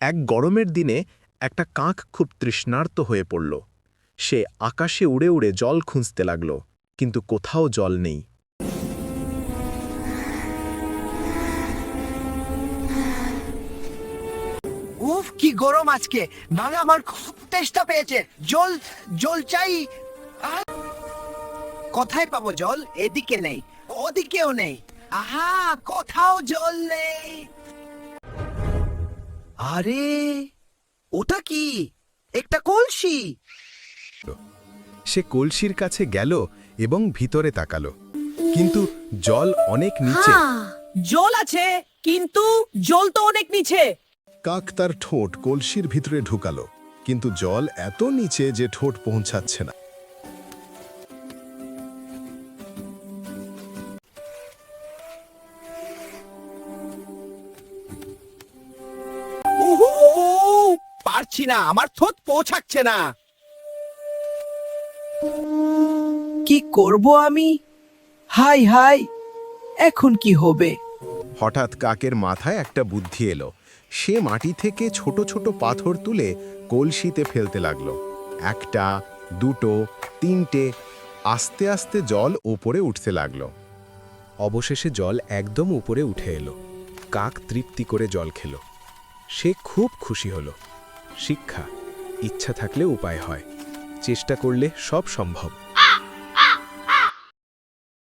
এক গরমের দিনে একটা কাক খুব তৃষ্ণার্ত হয়ে পড়ল। সে আকাশে উড়ে উড়ে জল খুঁজতে লাগল, কিন্তু কোথাও জল নেই। উফ, কি গরম আজকে! মানে আমার খুব তেষ্টা পেয়েছে। জল জল চাই! কোথায় পাবো জল? এদিকে নেই, ওদিকেও নেই। আহা, কোথাও জল নেই। আরে ওটা কি? একটা কলসি। সে কলসির কাছে গেল এবং ভিতরে তাকালো। কিন্তু জল অনেক নিচে। জল আছে কিন্তু জল তো অনেক নিচে। কাক তার ঠোঁট কলসির ভিতরে ঢুকালো কিন্তু জল এত নিচে যে ঠোঁট পৌঁছাচ্ছে না। পারছি না, আমার ঠোঁট পৌঁছাচ্ছে না। কি করব আমি? হাই হাই, এখন কি হবে? হঠাৎ কাকের মাথায় একটা বুদ্ধি এলো। সে মাটি থেকে ছোট ছোট পাথর তুলে কলসিতে ফেলতে লাগল। একটা, দুটো, তিনটে, আস্তে আস্তে জল ওপরে উঠতে লাগল। অবশেষে জল একদম উপরে উঠে এলো। কাক তৃপ্তি করে জল খেল। সে খুব খুশি হলো। শিক্ষা। ইচ্ছা থাকলে উপায় হয়। চেষ্টা করলে সব সম্ভব।